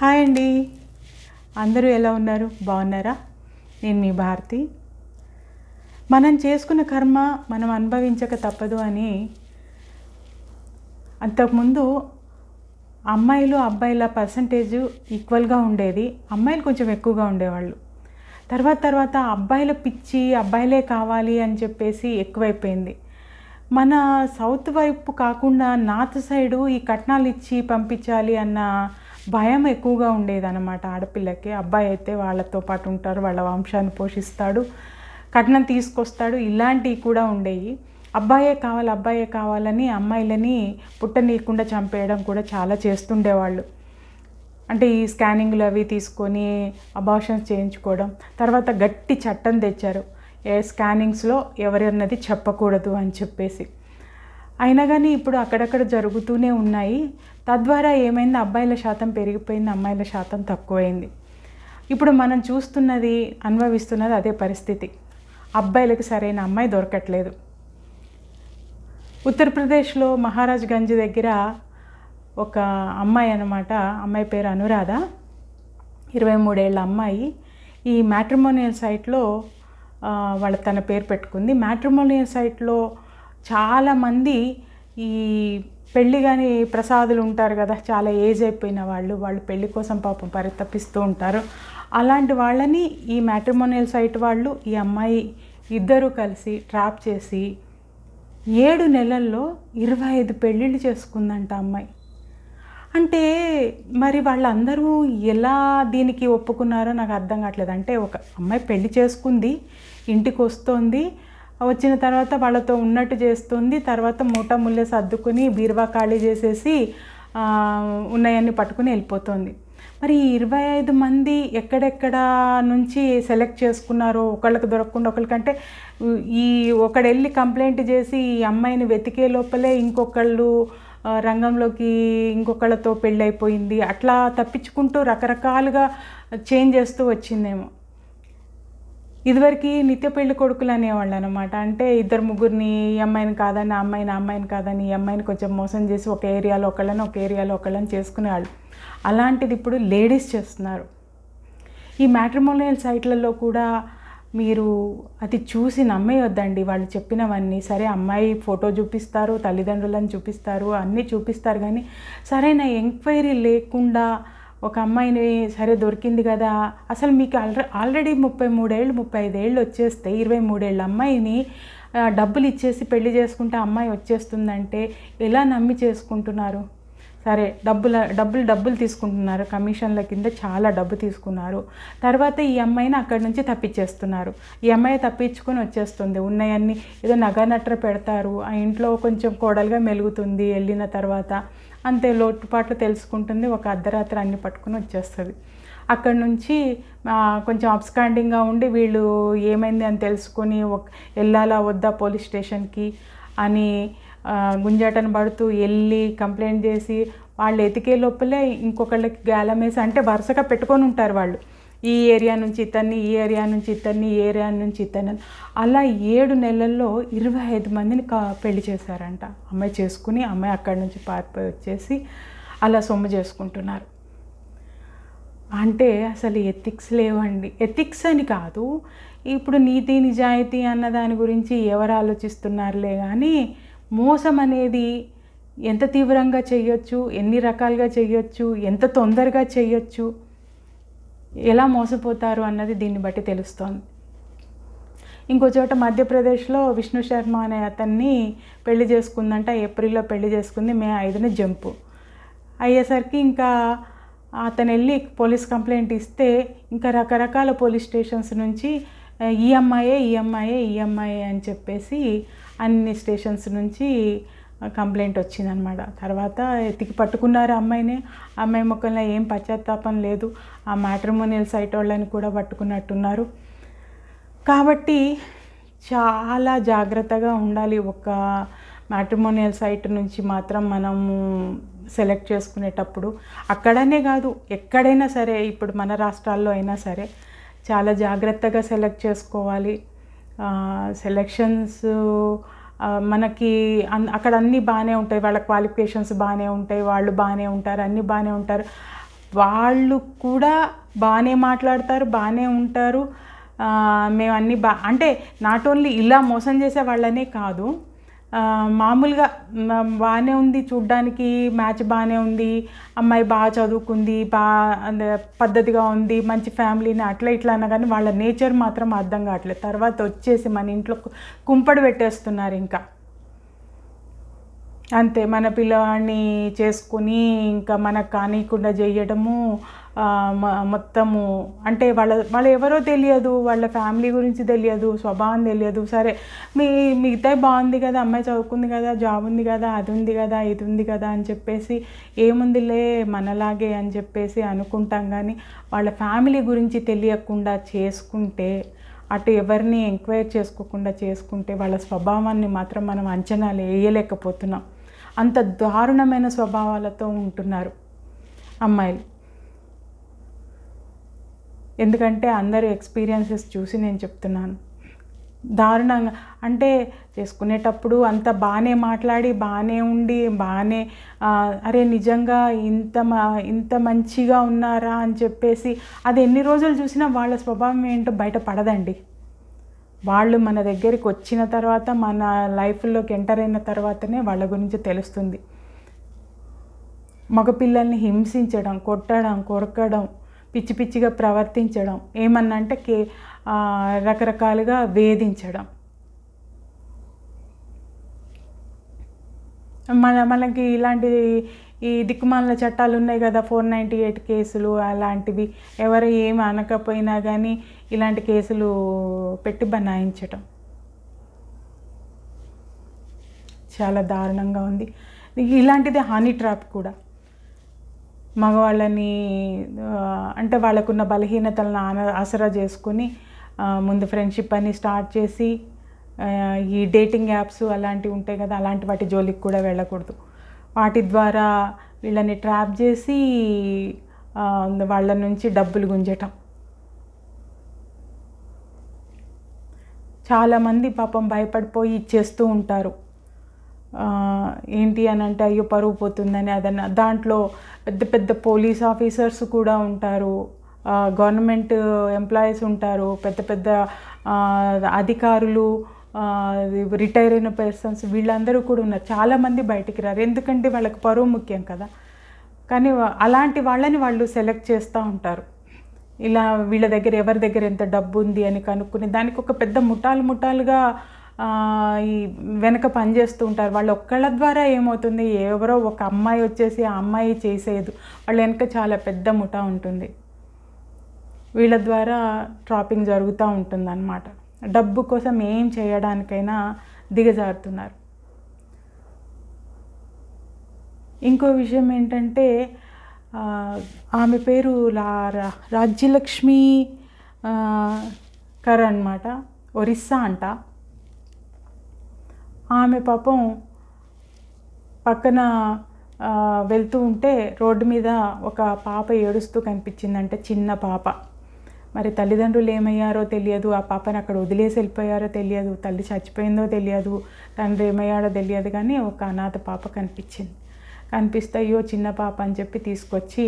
Hi అండి. అందరూ ఎలా ఉన్నారు? బాగున్నారా? నేను మీ భారతి. మనం చేసుకున్న కర్మ మనం అనుభవించక తప్పదు అని అంతకుముందు అమ్మాయిలు అబ్బాయిల పర్సంటేజ్ ఈక్వల్గా ఉండేది. అమ్మాయిలు కొంచెం ఎక్కువగా ఉండేవాళ్ళు. తర్వాత తర్వాత అబ్బాయిల పిచ్చి అబ్బాయిలే కావాలి అని చెప్పేసి ఎక్కువైపోయింది. మన సౌత్ వైపు కాకుండా నార్త్ సైడు ఈ కట్నాలు ఇచ్చి పంపించాలి అన్న భయం ఎక్కువగా ఉండేదన్నమాట ఆడపిల్లకి. అబ్బాయి అయితే వాళ్ళతో పాటు ఉంటారు వాళ్ళ వంశాన్ని పోషిస్తాడు కట్నం తీసుకొస్తాడు ఇలాంటివి కూడా ఉండేవి అబ్బాయే కావాలి అబ్బాయే కావాలని అమ్మాయిలని పుట్టనీయకుండా చంపేయడం కూడా చాలా చేస్తుండేవాళ్ళు. అంటే ఈ స్కానింగ్లు అవి తీసుకొని అబార్షన్స్ చేయించుకోవడం. తర్వాత గట్టి చట్టం తెచ్చారు. ఏ స్కానింగ్స్లో ఎవరన్నది చెప్పకూడదు అని చెప్పేసి. అయినా కానీ ఇప్పుడు అక్కడక్కడ జరుగుతూనే ఉన్నాయి. తద్వారా ఏమైంది? అబ్బాయిల శాతం పెరిగిపోయింది అమ్మాయిల శాతం తక్కువైంది. ఇప్పుడు మనం చూస్తున్నది అనుభవిస్తున్నది అదే పరిస్థితి. అబ్బాయిలకు సరైన అమ్మాయి దొరకట్లేదు. ఉత్తరప్రదేశ్లో మహారాజ్ గంజ్ దగ్గర ఒక అమ్మాయి అనమాట అమ్మాయి పేరు అనురాధ. ఇరవై మూడేళ్ళ అమ్మాయి. ఈ మ్యాట్రిమోనియల్ సైట్లో వాళ్ళ తన పేరు పెట్టుకుంది. మ్యాట్రిమోనియల్ సైట్లో చాలామంది ఈ పెళ్ళి కానీ ప్రసాదులు ఉంటారు కదా చాలా ఏజ్ అయిపోయిన వాళ్ళు వాళ్ళు పెళ్ళి కోసం పాపం పరితపిస్తూ ఉంటారు. అలాంటి వాళ్ళని ఈ మ్యాట్రిమోనియల్ సైట్ వాళ్ళు ఈ అమ్మాయి ఇద్దరూ కలిసి ట్రాప్ చేసి ఏడు నెలల్లో ఇరవై ఐదు పెళ్ళిళ్ళు చేసుకుందంట అమ్మాయి. అంటే మరి వాళ్ళందరూ ఎలా దీనికి ఒప్పుకున్నారో నాకు అర్థం కావట్లేదు. అంటే ఒక అమ్మాయి పెళ్ళి చేసుకుంది ఇంటికి వస్తోంది వచ్చిన తర్వాత వాళ్ళతో ఉన్నట్టు చేస్తుంది. తర్వాత మూట ముల్లె సర్దుకుని బీరువా ఖాళీ చేసేసి ఉన్నాయన్నీ పట్టుకుని వెళ్ళిపోతుంది. మరి ఇరవై ఐదు మంది ఎక్కడెక్కడ నుంచి సెలెక్ట్ చేసుకున్నారో ఒకళ్ళకి దొరకకుండా ఒకళ్ళకంటే ఈ ఒకడు వెళ్ళి కంప్లైంట్ చేసి ఈ అమ్మాయిని వెతికే లోపలే ఇంకొకళ్ళు రంగంలోకి ఇంకొకళ్ళతో పెళ్ళైపోయింది. అట్లా తప్పించుకుంటూ రకరకాలుగా చేంజ్ చేస్తూ వచ్చిందేమో. ఇదివరకు నిత్య పెళ్ళి కొడుకులు అనేవాళ్ళు అనమాట అంటే ఇద్దరు ముగ్గురిని ఈ అమ్మాయిని కాదని ఆ అమ్మాయిని అమ్మాయిని కాదని ఈ అమ్మాయిని కొంచెం మోసం చేసి ఒక ఏరియాలో ఒకళ్ళని ఒక ఏరియాలో ఒకళ్ళని చేసుకునేవాళ్ళు. అలాంటిది ఇప్పుడు లేడీస్ చేస్తున్నారు. ఈ మ్యాట్రిమోనియల్ సైట్లలో కూడా మీరు అది చూసి నమ్మేయొద్దండి. వాళ్ళు చెప్పినవన్నీ సరే అమ్మాయి ఫోటో చూపిస్తారు తల్లిదండ్రులను చూపిస్తారు అన్నీ చూపిస్తారు కానీ సరైన ఎంక్వైరీ లేకుండా ఒక అమ్మాయిని సరే దొరికింది కదా. అసలు మీకు ఆల్రె ఆల్రెడీ ముప్పై మూడేళ్ళు ముప్పై ఐదేళ్ళు వచ్చేస్తే ఇరవై మూడేళ్ళ అమ్మాయిని డబ్బులు ఇచ్చేసి పెళ్ళి చేసుకుంటే అమ్మాయి వచ్చేస్తుందంటే ఎలా నమ్మి చేసుకుంటున్నారు? సరే డబ్బుల డబ్బులు డబ్బులు తీసుకుంటున్నారు. కమిషన్ల కింద చాలా డబ్బు తీసుకున్నారు. తర్వాత ఈ అమ్మాయిని అక్కడి నుంచి తప్పించేస్తున్నారు. ఈ అమ్మాయి తప్పించుకొని వచ్చేస్తుంది. ఉన్నాయన్నీ ఏదో నగనట్ర పెడతారు. ఆ ఇంట్లో కొంచెం కోడలుగా మెలుగుతుంది వెళ్ళిన తర్వాత. అంతే లోటుపాట్లు తెలుసుకుంటుంది. ఒక అర్ధరాత్రి అన్ని పట్టుకుని వచ్చేస్తుంది. అక్కడ నుంచి కొంచెం అబ్స్కాండింగ్గా ఉండి వీళ్ళు ఏమైంది అని తెలుసుకొని ఒక వెళ్ళాలా వద్దా పోలీస్ స్టేషన్కి అని గుంజాటను పడుతూ వెళ్ళి కంప్లైంట్ చేసి వాళ్ళు ఎతికే లోపలే ఇంకొకళ్ళకి గాలం వేసి అంటే వరుసగా పెట్టుకొని ఉంటారు వాళ్ళు. ఈ ఏరియా నుంచి ఇతన్ని ఈ ఏరియా నుంచి ఇతన్ని ఈ ఏరియా నుంచి ఇతన్ని. అని. అలా ఏడు నెలల్లో ఇరవై ఐదు మందిని కా పెళ్ళి చేశారంట. అమ్మాయి చేసుకుని అమ్మాయి అక్కడి నుంచి పారిపోయి వచ్చేసి అలా సొమ్ము చేసుకుంటున్నారు. అంటే అసలు ఎథిక్స్ లేవండి. ఎథిక్స్ అని కాదు. ఇప్పుడు నీతి నిజాయితీ అన్న దాని గురించి ఎవరు ఆలోచిస్తున్నారులే కానీ మోసం అనేది ఎంత తీవ్రంగా చేయొచ్చు ఎన్ని రకాలుగా చేయొచ్చు ఎంత తొందరగా చేయొచ్చు ఎలా మోసపోతారు అన్నది దీన్ని బట్టి తెలుస్తోంది. ఇంకో చోట మధ్యప్రదేశ్లో విష్ణు శర్మ అనే అతన్ని పెళ్ళి చేసుకుందంట ఏప్రిల్లో పెళ్ళి చేసుకుంది మే ఐదున జంపు. అయ్యేసరికి ఇంకా అతను వెళ్ళి పోలీస్ కంప్లైంట్ ఇస్తే ఇంకా రకరకాల పోలీస్ స్టేషన్స్ నుంచి ఈఎంఐఏ ఈఎంఐఏ ఈఎంఐఏ అని చెప్పేసి అన్ని స్టేషన్స్ నుంచి కంప్లైంట్ వచ్చిందనమాట తర్వాత ఎతికి పట్టుకున్నారు అమ్మాయిని. అమ్మాయి ముఖంలో ఏం పశ్చాత్తాపం లేదు. ఆ మ్యాట్రిమోనియల్ సైట్ వాళ్ళని కూడా పట్టుకున్నట్టున్నారు. కాబట్టి చాలా జాగ్రత్తగా ఉండాలి. ఒక మ్యాట్రిమోనియల్ సైట్ నుంచి మాత్రం మనము సెలెక్ట్ చేసుకునేటప్పుడు. అక్కడనే కాదు ఎక్కడైనా సరే ఇప్పుడు మన రాష్ట్రాల్లో అయినా సరే చాలా జాగ్రత్తగా సెలెక్ట్ చేసుకోవాలి. సెలెక్షన్స్ మనకి అన్- అక్కడ అన్నీ బాగానే ఉంటాయి. వాళ్ళ క్వాలిఫికేషన్స్ బాగానే ఉంటాయి. వాళ్ళు బాగానే ఉంటారు. అన్నీ బాగానే ఉంటారు. వాళ్ళు కూడా బాగానే మాట్లాడతారు బాగానే ఉంటారు. మేము అన్నీ బా అంటే నాట్ ఓన్లీ ఇలా మోసం చేసే వాళ్ళనే కాదు. మామూలుగా బాగానే ఉంది చూడ్డానికి మ్యాచ్ బాగానే ఉంది అమ్మాయి బాగా చదువుకుంది బాగా పద్ధతిగా ఉంది మంచి ఫ్యామిలీని అట్లా ఇట్లా అన్నా కానీ వాళ్ళ నేచర్ మాత్రం అర్థం కావట్లేదు. తర్వాత వచ్చేసి మన ఇంట్లో కుంపడి పెట్టేస్తున్నారు ఇంకా. అంతే మన పిల్లవాడిని చేసుకుని ఇంకా మనకు కానీయకుండా చేయడము మొత్తము. అంటే వాళ్ళ వాళ్ళు ఎవరో తెలియదు వాళ్ళ ఫ్యామిలీ గురించి తెలియదు స్వభావం తెలియదు. సరే మీ మిగతా బాగుంది కదా అమ్మాయి చదువుకుంది కదా జాబ్ ఉంది కదా అది ఉంది కదా ఇది ఉంది కదా అని చెప్పేసి ఏముందిలే మనలాగే అని చెప్పేసి అనుకుంటాం కానీ వాళ్ళ ఫ్యామిలీ గురించి తెలియకుండా చేసుకుంటే అటు ఎవరిని ఎంక్వైర్ చేసుకోకుండా చేసుకుంటే వాళ్ళ స్వభావాన్ని మాత్రం మనం అంచనాలు వేయలేకపోతున్నాం. అంత దారుణమైన స్వభావాలతో ఉంటున్నారు అమ్మాయిలు. ఎందుకంటే అందరు ఎక్స్పీరియన్సెస్ చూసి నేను చెప్తున్నాను. దారుణంగా అంటే చేసుకునేటప్పుడు అంత బాగానే మాట్లాడి బాగానే ఉండి బాగానే అరే నిజంగా ఇంత ఇంత మంచిగా ఉన్నారా అని చెప్పేసి అది ఎన్ని రోజులు చూసినా వాళ్ళ స్వభావం ఏంటో బయట పడదండి. వాళ్ళు మన దగ్గరికి వచ్చిన తర్వాత మన లైఫ్లోకి ఎంటర్ అయిన తర్వాతనే వాళ్ళ గురించి తెలుస్తుంది. మగపిల్లల్ని హింసించడం కొట్టడం కొరకడం పిచ్చి పిచ్చిగా ప్రవర్తించడం. ఏమన్నంటే కే రకరకాలుగా వేధించడం. మన మనకి ఇలాంటి ఈ దిక్కుమాల చట్టాలు ఉన్నాయి కదా ఫోర్ నైంటీ ఎయిట్ కేసులు అలాంటివి. ఎవరు ఏమి అనకపోయినా కానీ ఇలాంటి కేసులు పెట్టి బనాయించటం. చాలా దారుణంగా ఉంది. ఇలాంటిది హనీ ట్రాప్ కూడా. మగవాళ్ళని అంటే వాళ్ళకున్న బలహీనతలను ఆన ఆసరా చేసుకుని ముందు ఫ్రెండ్షిప్ అని స్టార్ట్ చేసి ఈ డేటింగ్ యాప్స్ అలాంటివి ఉంటాయి కదా అలాంటి వాటి జోలికి కూడా వెళ్ళకూడదు. వాటి ద్వారా వీళ్ళని ట్రాప్ చేసి వాళ్ళ నుంచి డబ్బులు గుంజటం. చాలామంది పాపం భయపడిపోయి ఇచ్చేస్తూ ఉంటారు. ఏంటి అని అంటే అయ్యో పరువు పోతుందని అదన్న. దాంట్లో పెద్ద పెద్ద పోలీస్ ఆఫీసర్స్ కూడా ఉంటారు. గవర్నమెంట్ ఎంప్లాయీస్ ఉంటారు. పెద్ద పెద్ద అధికారులు రిటైర్ అయిన పర్సన్స్ వీళ్ళందరూ కూడా ఉన్నారు. చాలామంది బయటికి రారు. ఎందుకంటే వాళ్ళకి పరువు ముఖ్యం కదా. కానీ అలాంటి వాళ్ళని వాళ్ళు సెలెక్ట్ చేస్తూ ఉంటారు. ఇలా వీళ్ళ దగ్గర ఎవరి దగ్గర ఎంత డబ్బు ఉంది అని కనుక్కుని దానికి ఒక పెద్ద ముఠాలు ముఠాలుగా ఈ వెనక పనిచేస్తూ ఉంటారు. వాళ్ళు ఒక్కళ్ళ ద్వారా ఏమవుతుంది? ఎవరో ఒక అమ్మాయి వచ్చేసి ఆ అమ్మాయి చేసేది వాళ్ళ వెనక చాలా పెద్ద ముఠా ఉంటుంది. వీళ్ళ ద్వారా ట్రాపింగ్ జరుగుతూ ఉంటుంది అన్నమాట డబ్బు కోసం ఏం చేయడానికైనా దిగజారుతున్నారు. ఇంకో విషయం ఏంటంటే ఆమె పేరు రా రా- రాజ్యలక్ష్మి కర్ అనమాట ఒరిస్సా అంట. ఆమె పాపం పక్కన వెళ్తూ ఉంటే రోడ్డు మీద ఒక పాప ఏడుస్తూ కనిపించిందంటే చిన్న పాప. మరి తల్లిదండ్రులు ఏమయ్యారో తెలియదు. ఆ పాపని అక్కడ వదిలేసి వెళ్ళిపోయారో తెలియదు. తల్లి చచ్చిపోయిందో తెలియదు. తండ్రి ఏమయ్యాడో తెలియదు. కానీ ఒక అనాథ పాప కనిపించింది. కనిపిస్తే అయ్యో చిన్న పాప అని చెప్పి తీసుకొచ్చి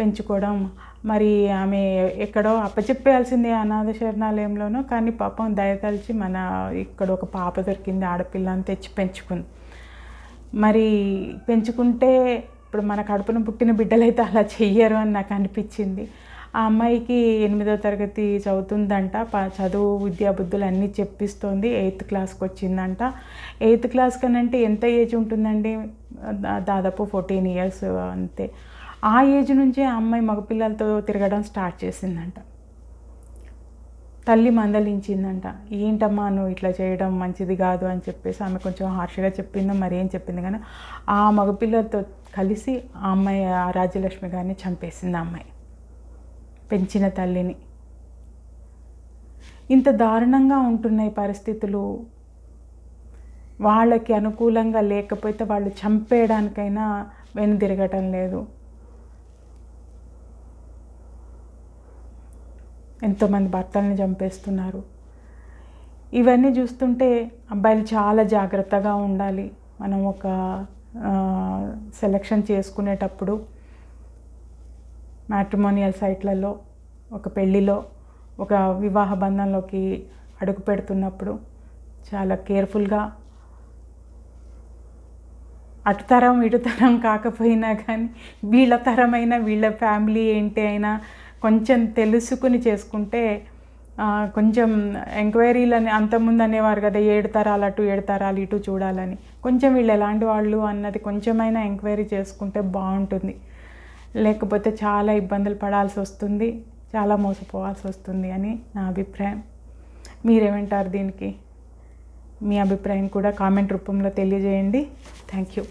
పెంచుకోవడం మరి ఆమె ఎక్కడో అప్పచెప్పేయాల్సిందే అనాథ శరణాలయంలోనో కానీ పాపం దయతలిచి మన ఇక్కడ ఒక పాప దొరికింది ఆడపిల్ల అని తెచ్చి పెంచుకుంది. మరి పెంచుకుంటే ఇప్పుడు మన కడుపున పుట్టిన బిడ్డలైతే అలా చెయ్యరు అని నాకు అనిపించింది. ఆ అమ్మాయికి ఎనిమిదో తరగతి చదువుతుందంట ప చదువు విద్యా బుద్ధులు అన్నీ చెప్పిస్తోంది ఎయిత్ క్లాస్కి వచ్చిందంట. ఎయిత్ క్లాస్ కనంటే ఎంత ఏజ్ ఉంటుందండి? దా- దాదాపు ఫోర్టీన్ ఇయర్స్ అంతే. ఆ ఏజ్ నుంచే ఆ అమ్మాయి మగపిల్లలతో తిరగడం స్టార్ట్ చేసిందంట. తల్లి మందలించిందంట. ఏంటమ్మా నువ్వు ఇట్లా చేయడం మంచిది కాదు అని చెప్పేసి ఆమె కొంచెం హార్ష్గా చెప్పిందో మరి ఏం చెప్పింది కానీ ఆ మగపిల్లలతో కలిసి ఆ అమ్మాయి ఆ రాజ్యలక్ష్మి గారిని చంపేసింది ఆ అమ్మాయి. పెంచిన తల్లిని. ఇంత దారుణంగా ఉంటున్నాయి పరిస్థితులు. వాళ్ళకి అనుకూలంగా లేకపోతే వాళ్ళు చంపేయడానికైనా వెనుదిరగటం లేదు. ఎంతోమంది భర్తల్ని చంపేస్తున్నారు. ఇవన్నీ చూస్తుంటే అబ్బాయిలు చాలా జాగ్రత్తగా ఉండాలి. మనం ఒక సెలక్షన్ చేసుకునేటప్పుడు మ్యాట్రిమోనియల్ సైట్లలో ఒక పెళ్ళిలో ఒక వివాహ బంధంలోకి అడుగు పెడుతున్నప్పుడు చాలా కేర్ఫుల్గా అటు తరం ఇటు తరం కాకపోయినా కానీ వీళ్ళ తరమైనా వీళ్ళ ఫ్యామిలీ ఏంటి అయినా కొంచెం తెలుసుకుని చేసుకుంటే ఆ, కొంచెం ఎంక్వైరీలని అంతకుముందు అనేవారు కదా ఏడు తరాలు అటు ఏడు తరాలు ఇటు చూడాలని. కొంచెం వీళ్ళు ఎలాంటి వాళ్ళు అన్నది కొంచెమైనా ఎంక్వైరీ చేసుకుంటే బాగుంటుంది. లేకపోతే చాలా ఇబ్బందులు పడాల్సి వస్తుంది చాలా మోసపోవాల్సి వస్తుంది అని నా అభిప్రాయం. మీరేమంటారు దీనికి? మీ అభిప్రాయం కూడా కామెంట్ రూపంలో తెలియజేయండి. Thank you.